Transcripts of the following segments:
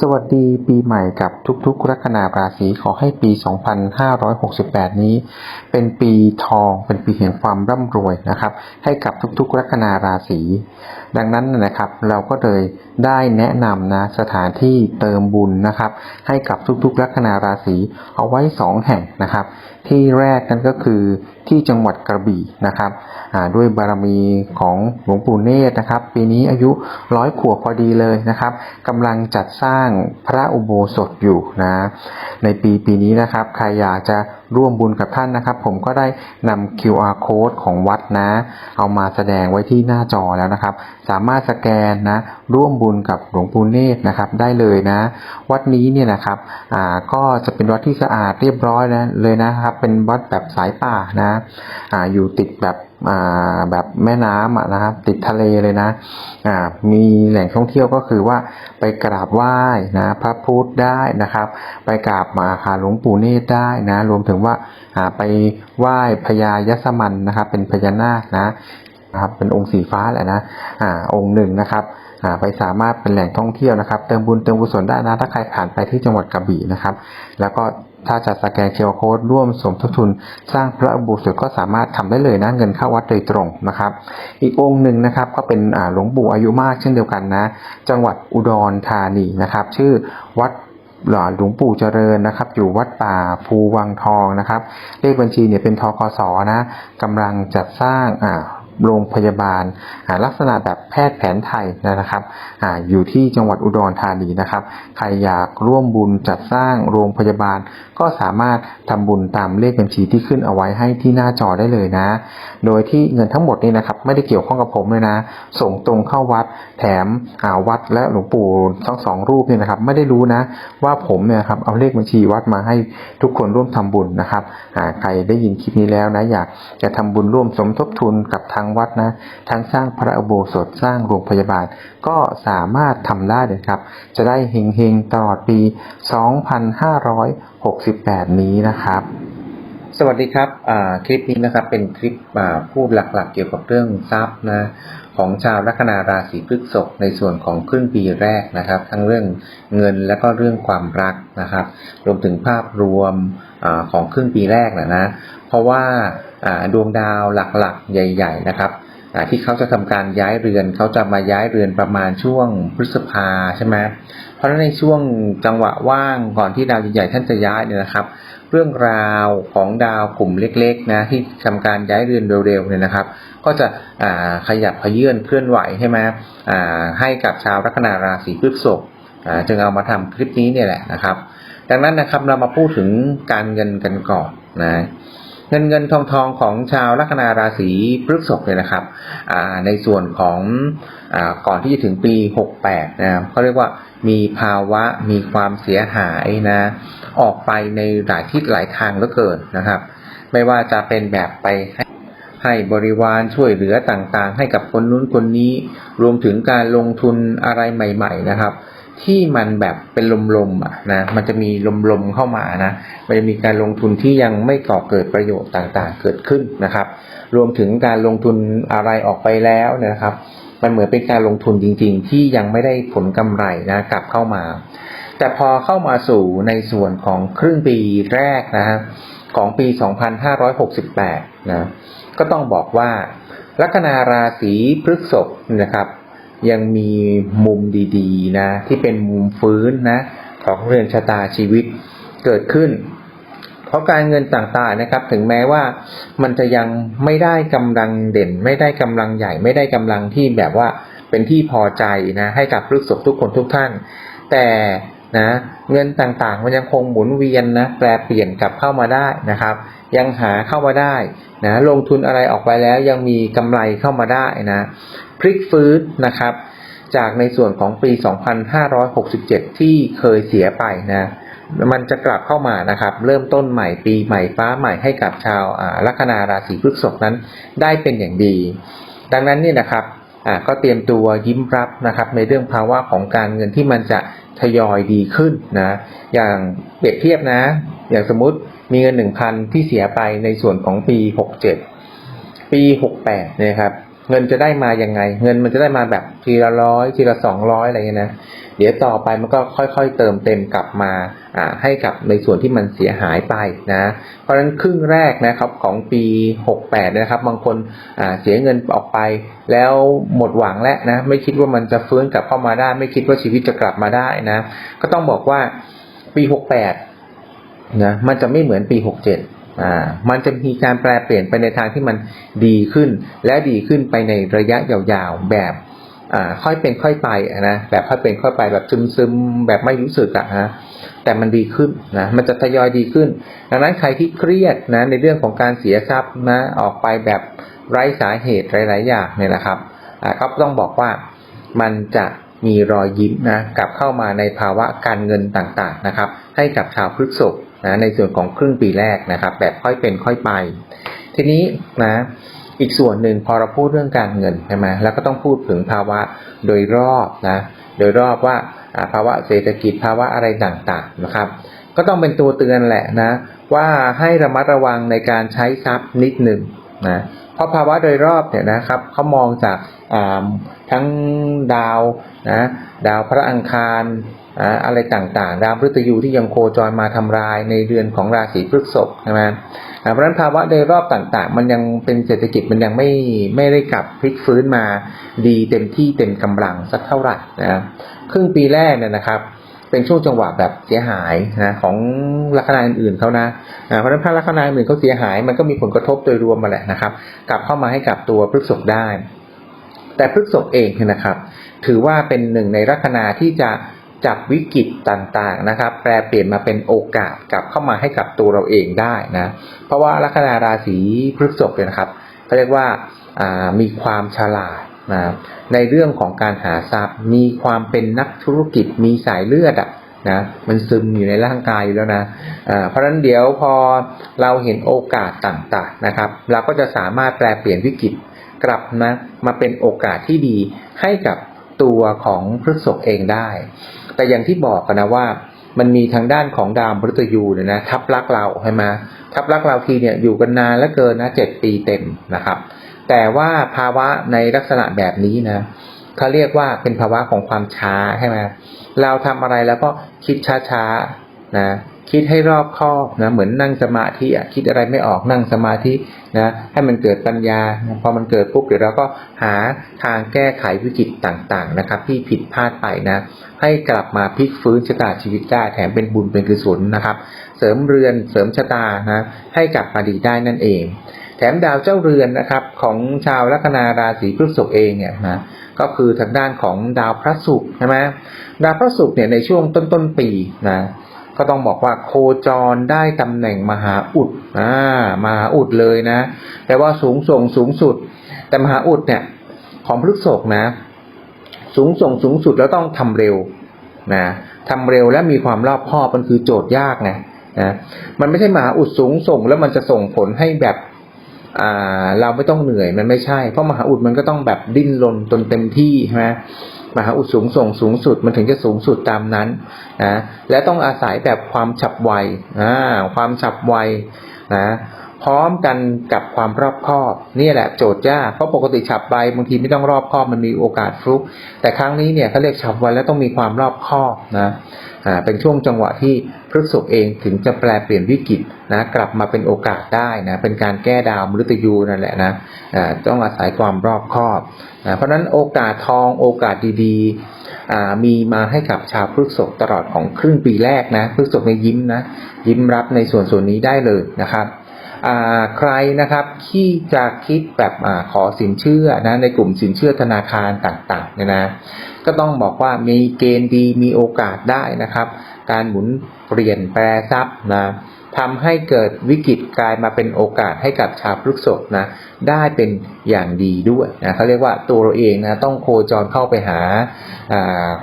สวัสดีปีใหม่กับทุกๆ ลัคนาราศีขอให้ปี 2568 นี้ เป็นปีทองเป็นปีแห่งความร่ำรวยนะครับ ให้กับทุกๆ ลัคนาราศีดังนั้นนะครับ เราก็เลยได้แนะนำนะสถานที่เติมบุญนะครับ ให้กับทุกๆ ลัคนาราศีเอาไว้ 2 แห่งนะครับที่แรกนั่นก็คือที่จังหวัดกระบี่นะครับด้วยบารมีของหลวงปู่เนตรนะครับ ปีนี้อายุร้อยขวบพอดีเลยนะครับกำลังจัดสร้างพระอุโบสถอยู่นะในปีปีนี้นะครับใครอยากจะ ร่วมบุญกับท่านนะครับ ผมก็ได้นำ QR code ของวัดนะ เอามาแสดงไว้ที่หน้าจอแล้วนะครับ สามารถสแกนนะ ร่วมบุญกับหลวงปู่เนตรนะครับ ได้เลยนะ วัดนี้เนี่ยนะครับอ่าก็จะเป็นวัดที่สะอาดเรียบร้อยนะเลยนะครับ เป็นวัดแบบสายป่านะอ่าอยู่ติดแบบ แบบแม่น้ำนะครับ ติดทะเลเลยนะอ่ามีแหล่งท่องเที่ยวก็คือว่าไปกราบไหว้นะพระพุทธได้นะครับ ไปกราบมาหาหลวงปู่เนตรได้นะ รวมถึงว่าอ่าไปไหว้พญายศมันนะครับ เป็นพญานาคนะนะครับเป็นองค์สีฟ้าแหละนะอ่าองค์หนึ่งนะครับอ่าไปสามารถเป็นแหล่งท่องเที่ยวนะครับ เติมบุญเติมกุศลได้นะถ้าใครผ่านไปที่จังหวัดกระบี่นะครับ แล้วก็ ถ้าจะสแกนเคอร์โค้ดร่วมสมทบทุน สร้างพระอุโบสถก็สามารถทำได้เลยนะเงินเข้าวัดโดยตรงนะครับ อีกองค์หนึ่งนะครับก็เป็นหลวงปู่อายุมากเช่นเดียวกันนะ จังหวัดอุดรธานีนะครับ ชื่อวัดหลวงปู่เจริญนะครับ อยู่วัดป่าภูวังทองนะครับ เลขบัญชีเนี่ยเป็นทกสนะกำลังจัดสร้างอ่า โรงพยาบาลลักษณะแบบแพทย์แผนไทยนะครับออยู่ที่จังหวัดอุดรธานีนะครับ ใครอยากร่วมบุญจัดสร้างโรงพยาบาล ก็สามารถทำบุญตามเลขบัญชีที่ขึ้นเอาไว้ให้ที่หน้าจอได้เลยนะ โดยที่เงินทั้งหมดนี่นะครับไม่ได้เกี่ยวข้องกับผมเลยนะ ส่งตรงเข้าวัดแถมวัดและหลวงปู่ทั้งสองรูปเนี่ยนะครับ ไม่ได้รู้นะว่าผมเนี่ยครับเอาเลขบัญชีวัดมาให้ทุกคนร่วมทำบุญนะครับใครได้ยินคลิปนี้แล้วนะอยากจะทำบุญร่วมสมทบทุนกับทางวัดนะทั้งสร้างพระอุโบสถสร้างโรงพยาบาล ก็สามารถทำได้เลยครับ จะได้เฮงๆตลอดปี 2568 นี้นะครับ วัสดีครับคลิปนี้นะครับเป็นคลิปอ่าพูดหลักๆ เกี่ยวกับเรื่องทรัพย์นะของชาวลัคนาราศีพฤษภในส่วนของครึ่งปีแรกนะครับ ทั้งเรื่องเงินและก็เรื่องความรักนะครับ รวมถึงภาพรวมอของครึ่งปีแรกนะนะเพราะว่าดวงดาวหลักๆ ใหญ่ ๆ นะครับ ที่เขาจะทำการย้ายเรือนเขาจะมาย้ายเรือนประมาณช่วงพฤษภาใช่ไหมเพราะฉะนั้นในช่วงจังหวะว่างก่อนที่ดาวใหญ่ๆท่านจะย้ายเนี่ยนะครับ เรื่องราวของดาวกลุ่มเล็กๆนะที่ทำการย้ายเรือนเร็วๆเนี่ยนะครับ ก็จะขยับขยื่นเคลื่อนไหวใช่ไหมให้กับชาวลัคนาราศีพฤษภจึงเอามาทำคลิปนี้เนี่ยแหละนะครับ ดังนั้นนะครับเรามาพูดถึงการเงินกันก่อนนะ เงินเงินทองทองของชาวลัคนาราศีพฤษภเนี่ยนะครับในส่วนของอก่อนที่จะถึงปี 68นะครับเขาเรียกว่ามีภาวะมีความเสียหายนะออกไปในหลายทิศหลายทางเหลือเกินนะครับ ไม่ว่าจะเป็นแบบไปให้ให้บริวารช่วยเหลือต่างๆ ให้กับคนนู้นคนนี้ รวมถึงการลงทุนอะไรใหม่ ๆ นะครับ ที่มันแบบเป็นลมๆอะนะ มันจะมีลมๆเข้ามานะ มันจะมีการลงทุนที่ยังไม่ก่อเกิดประโยชน์ต่างๆ เกิดขึ้นนะครับ รวมถึงการลงทุนอะไรออกไปแล้วนะครับ มันเหมือนเป็นการลงทุนจริง ๆ ที่ยังไม่ได้ผลกำไรนะกลับเข้ามา แต่พอเข้ามาสู่ในส่วนของครึ่งปีแรกนะครับของปี 2568 นะ ก็ต้องบอกว่าลัคนาราศีพฤษภนะครับ ยังมีมุมดีๆนะที่เป็นมุมฟื้นนะของเรือนชะตาชีวิตเกิดขึ้น เพราะการเงินต่างๆนะครับ ถึงแม้ว่ามันจะยังไม่ได้กำลังเด่น ไม่ได้กำลังใหญ่ ไม่ได้กำลังที่แบบว่าเป็นที่พอใจนะให้กับพฤษภทุกคนทุกท่าน แต่นะเงินต่างๆ มันยังคงหมุนเวียนนะแปลเปลี่ยนกลับเข้ามาได้นะครับ ยังหาเข้ามาได้นะลงทุนอะไรออกไปแล้วยังมีกำไรเข้ามาได้นะพลิกฟื้นนะครับ จากในส่วนของปี 2567 ที่เคยเสียไปนะมันจะกลับเข้ามานะครับ เริ่มต้นใหม่ปีใหม่ฟ้าใหม่ให้กับชาวลัคนาราศีพฤษภนั้นได้เป็นอย่างดี ดังนั้นเนี่ยนะครับก็เตรียมตัวยิ้มรับนะครับ ในเรื่องภาวะของการเงินที่มันจะทยอยดีขึ้นนะอย่างเปรียบเทียบนะ อย่างสมมติ มีเงินหนึ่งพันที่เสียไปในส่วนของปี67ปี68เนี่ยครับ เงินจะได้มาอยังไง เงินมันจะได้มาแบบทีละร้อยทีละสองร้อยอะไรเงี้ยนะเดี๋ยวต่อไปมันก็ค่อยๆเติมเต็มกลับมาอ่าให้กับในส่วนที่มันเสียหายไปนะ เพราะฉะนั้นครึ่งแรกนะครับของปี68นะครับ บางคนอ่าเสียเงินออกไป แล้วหมดหวังแล้วนะ ไม่คิดว่ามันจะฟื้นกลับเข้ามาได้ ไม่คิดว่าชีวิตจะกลับมาได้นะ ก็ต้องบอกว่าปี68 นะมันจะไม่เหมือนปี 67อ่ามันจะมีการแปลเปลี่ยนไปในทางที่มันดีขึ้น และดีขึ้นไปในระยะยาวๆแบบอ่าค่อยเป็นค่อยไปนะแบบค่อยเป็นค่อยไปแบบซึมๆแบบไม่รู้สึกอะนะแต่มันดีขึ้นนะมันจะทยอยดีขึ้น ดังนั้นใครที่เครียดนะในเรื่องของการเสียทรัพย์นะออกไปแบบไร้สาเหตุหลายๆอย่างเนี่ยนะครับอ่าก็ต้องบอกว่ามันจะมีรอยยิ้มนะกลับเข้ามาในภาวะการเงินต่างๆนะครับ ให้กับชาวพฤกษภ นะในส่วนของครึ่งปีแรกนะครับ แบบค่อยเป็นค่อยไป ทีนี้นะอีกส่วนหนึ่งพอเราพูดเรื่องการเงินใช่ไหมแล้วก็ต้องพูดถึงภาวะโดยรอบนะโดยรอบว่าภาวะเศรษฐกิจภาวะอะไรต่างๆนะครับ ก็ต้องเป็นตัวเตือนแหละนะ ว่าให้ระมัดระวังในการใช้ทรัพย์นิดหนึ่งนะเพราะภาวะโดยรอบเนี่ยนะครับเขามองจากทั้งดาวนะดาวพระอังคาร อะไรต่างๆ ดาวพฤตยูที่ยังโคจรมาทำลายในเดือนของราศีพฤษภใช่ไหมเพราะฉะนั้นภาวะโดยรอบต่างๆ มันยังเป็นเศรษฐกิจมันยังไม่ไม่ได้กลับพลิกฟื้นมาดีเต็มที่เต็มกำลังสักเท่าไหร่นะครับครึ่งปีแรกเนี่ยนะครับ เป็นช่วงจังหวะแบบเสียหายนะของลัคนาอื่นๆเขานะเพราะฉะนั้นถ้าลัคนาอื่นเขาเสียหายมันก็มีผลกระทบโดยรวมมาแหละนะครับ กลับเข้ามาให้กับตัวพฤษภได้ แต่พฤษภเองเนี่ยนะครับ ถือว่าเป็นหนึ่งในลัคนาที่จะ จับวิกฤตต่างๆนะครับ แปลเปลี่ยนมาเป็นโอกาสกลับเข้ามาให้กับตัวเราเองได้นะเพราะว่าลัคนาราศีพฤษภเนี่ยนะครับเขาเรียกว่ามีความฉลาดนะในเรื่องของการหาทรัพย์ มีความเป็นนักธุรกิจมีสายเลือดอะนะมันซึมอยู่ในร่างกายอยู่แล้วนะอ่าเพราะฉะนั้นเดี๋ยวพอเราเห็นโอกาสต่างๆนะครับ เราก็จะสามารถแปลเปลี่ยนวิกฤตกลับนะมาเป็นโอกาสที่ดีให้กับ ตัวของพฤษภเองได้ แต่อย่างที่บอกกันนะว่ามันมีทางด้านของดาวพฤตยูเนี่ยนะทับลักเราใช่ไหมทับลักเราทีเนี่ยอยู่กันนานแล้วเกินนะเจ็ดปีเต็มนะครับ แต่ว่าภาวะในลักษณะแบบนี้นะเขาเรียกว่าเป็นภาวะของความช้าใช่ไหมเราทำอะไรแล้วก็คิดช้าๆนะ คิดให้รอบคอบนะเหมือนนั่งสมาธิอะคิดอะไรไม่ออกนั่งสมาธินะให้มันเกิดปัญญาพอมันเกิดปุ๊บเดี๋ยวเราก็หาทางแก้ไขวิกฤตต่างๆนะครับ ที่ผิดพลาดไปนะ ให้กลับมาพลิกฟื้นชะตาชีวิตได้แถมเป็นบุญเป็นกุศลนะครับ เสริมเรือนเสริมชะตานะให้กลับมาดีได้นั่นเอง แถมดาวเจ้าเรือนนะครับของชาวลัคนาราศีพฤษภเองเนี่ยนะก็คือทางด้านของดาวพระศุกร์ใช่ไหมดาวพระศุกร์เนี่ยในช่วงต้นต้นๆปีนะ ก็ต้องบอกว่าโคจรได้ตำแหน่งมหาอุดอ่ามหาอุดเลยนะแต่ว่าสูงส่งสูงสุด แต่มหาอุดเนี่ยของพฤษกนะ สูงส่งสูงสุดแล้วต้องทำเร็วนะทำเร็วและมีความรอบคอบมันคือโจทย์ยากไงนะมันไม่ใช่มหาอุดสูงส่งแล้วมันจะส่งผลให้แบบ เราไม่ต้องเหนื่อยมันไม่ใช่ เพราะมหาอุดมันก็ต้องแบบดิ้นรนจนเต็มที่ใช่ไหมมหาอุดสูงส่งสูงสุดมันถึงจะสูงสุดตามนั้นนะและต้องอาศัยแบบความฉับไวอ่าความฉับไวนะ พร้อมกันกับความรอบคอบนี่แหละโจทย์ยากเพราะปกติฉับไวบางทีไม่ต้องรอบคอบมันมีโอกาสฟลุก แต่ครั้งนี้เนี่ยเขาเรียกฉับไวแล้วต้องมีความรอบคอบนะอ่าเป็นช่วงจังหวะที่พฤษภเองถึงจะแปลเปลี่ยนวิกฤตนะกลับมาเป็นโอกาสได้นะเป็นการแก้ดาวมฤตยูนั่นแหละนะอ่าต้องอาศัยความรอบคอบนะเพราะฉะนั้นโอกาสทองโอกาสดีๆอ่ามีมาให้กับชาวพฤษภตลอดของครึ่งปีแรกนะพฤษภในยิ้มนะยิ้มรับในส่วนส่วนนี้ได้เลยนะครับ ใครนะครับที่จะคิดแบบอขอสินเชื่อนะในกลุ่มสินเชื่อธนาคารต่างๆเนี่ยนะก็ต้องบอกว่ามีเกณฑ์ดีมีโอกาสได้นะครับ การหมุนเปลี่ยนแปรทรัพย์นะทำให้เกิดวิกฤตกลายมาเป็นโอกาสให้กับชาวพฤษภนะได้เป็นอย่างดีด้วยนะเขาเรียกว่าตัวเราเองนะต้องโคจรเข้าไปหา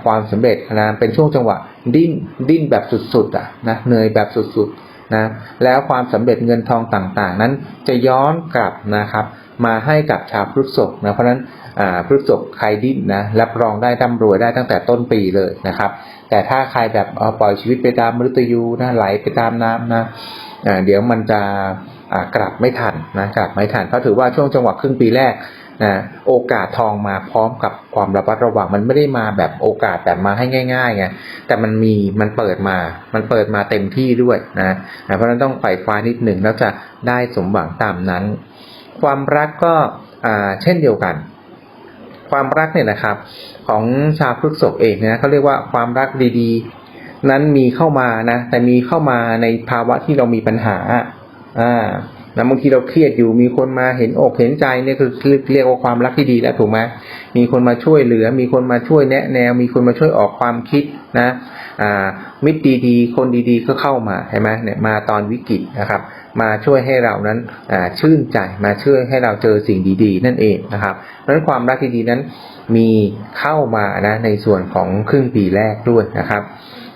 ความสำเร็จนะเป็นช่วงจังหวะดิ้นดิ้นแบบสุดๆอะนะเหนื่อยแบบสุดๆ นะแล้วความสำเร็จเงินทองต่างๆ นั้นจะย้อนกลับนะครับ มาให้กับชาวพฤษภนะเพราะฉะนั้นพฤษภใครดิ้นนะรับรองได้ร่ำรวยได้ตั้งแต่ต้นปีเลยนะครับ แต่ถ้าใครแบบเอาปล่อยชีวิตไปตามมฤตยูนะไหลไปตามน้ำนะเดี๋ยวมันจะกลับไม่ทันนะกลับไม่ทันเพราะถือว่าช่วงจังหวะครึ่งปีแรก นะโอกาสทองมาพร้อมกับความระมัดระวังมันไม่ได้มาแบบโอกาสแบบมาให้ง่ายๆไงแต่มันมีมันเปิดมา มันเปิดมาเต็มที่ด้วยนะนะเพราะนั้นต้องไฝ่ฟ้านิดหนึ่งแล้วจะได้สมหวังตามนั้น ความรักก็เช่นเดียวกัน ความรักเนี่ยนะครับ ของชาวพฤกษกเองนี่ยเขาเรียกว่าความรักดีๆ นั้นมีเข้ามานะแต่มีเข้ามาในภาวะที่เรามีปัญหาอ่า แล้วบางทีเราเครียดอยู่มีคนมาเห็นอกเห็นใจเนี่ยคือเรียกว่าความรักที่ดีแล้วถูกไหมมีคนมาช่วยเหลือ มีคนมาช่วยแนะแนว มีคนมาช่วยออกความคิดนะอ่ามิตรดีๆ คนดีๆก็เข้ามาเห็นไหมเนี่ยมาตอนวิกฤตนะครับ มาช่วยให้เรานั้นอ่าชื่นใจมาช่วยให้เราเจอสิ่งดีๆ นั่นเองนะครับเพราะฉะนั้นความรักที่ดีนั้นมีเข้ามานะในส่วนของครึ่งปีแรกด้วยนะครับ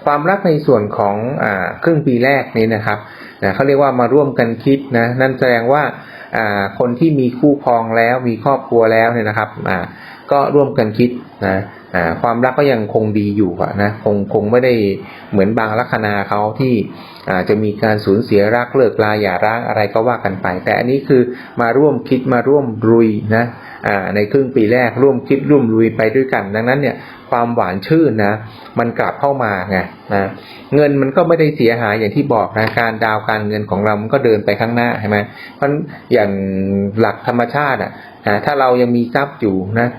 ความรักในส่วนของอครึ่งปีแรกนี้นะครับนะเขาเรียกว่ามาร่วมกันคิดนะนั่นแสดงว่าคนที่มีคู่ครองแล้วมีครอบครัวแล้วเนี่ยนะครับก็ร่วมกันคิดนะ ความรักก็ยังคงดีอยู่ะนะคงคงไม่ได้เหมือนบางลัคนาเขาที่อาจะมีการสูญเสียรักเลิกลาหย่าร้างอะไรก็ว่ากันไป แต่อันนี้คือมาร่วมคิดมาร่วมรุยนะในครึ่งปีแรกร่วมคิดร่วมรุยไปด้วยกัน ดังนั้นเนี่ยความหวานชื่นนะมันกลับเข้ามาไงนะเงินมันก็ไม่ได้เสียหายอย่างที่บอกนะการดาวการเงินของเรามันก็เดินไปข้างหน้าใช่ไหมเพราะอย่างหลักธรรมชาติอะถ้าเรายังมีทรัพย์อยู่นะ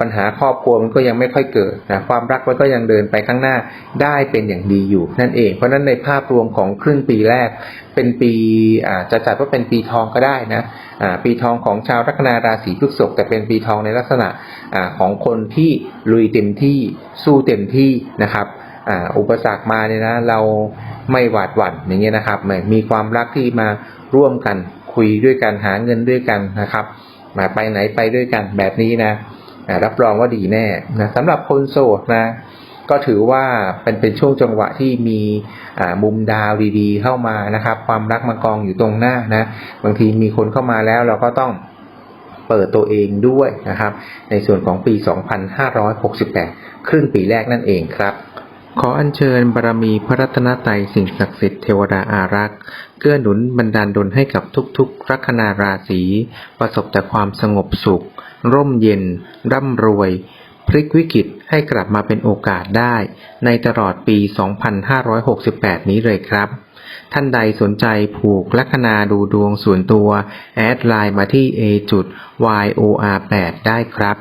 ปัญหาครอบครัวมันก็ยังไม่ค่อยเกิดนะความรักมันก็ยังเดินไปข้างหน้าได้เป็นอย่างดีอยู่ นั่นเอง เพราะฉะนั้นในภาพรวมของครึ่งปีแรก เป็นปีจะจัดว่าเป็นปีทองก็ได้นะปีทองของชาวลัคนาราศีพฤษภแต่เป็นปีทองในลักษณะอ่าของคนที่ลุยเต็มที่สู้เต็มที่นะครับอ,อุปสรรคมาเนี่ยนะเราไม่หวาดหวั่นอย่างเงี้ยนะครับม่มีความรักที่มาร่วมกันคุยด้วยกันหาเงินด้วยกันนะครับมาไปไหนไปด้วยกันแบบนี้นะ รับรองว่าดีแน่นะสำหรับคนโสดนะก็ถือว่าเป็นเป็นช่วงจังหวะที่มีมุมดาวดีๆ เข้ามานะครับ ความรักมากองอยู่ตรงหน้านะ บางทีมีคนเข้ามาแล้วเราก็ต้องเปิดตัวเองด้วยนะครับ ในส่วนของปี 2568 ครึ่งปีแรกนั่นเองครับ ขออัญเชิญบารมีพระรัตนตรัยสิ่งศักดิ์สิทธิ์เทวดาอารักษ์เกื้อหนุนบันดาลดลให้กับทุกๆ ลัคนาราศีประสบแต่ความสงบสุข ร่มเย็น ร่ำรวย พลิกวิกฤตให้กลับมาเป็นโอกาสได้ ในตลอดปี 2568 นี้เลยครับ ท่านใดสนใจผูกลัคนาดูดวงส่วนตัว แอดไลน์มาที่ a. yor8 ได้ครับ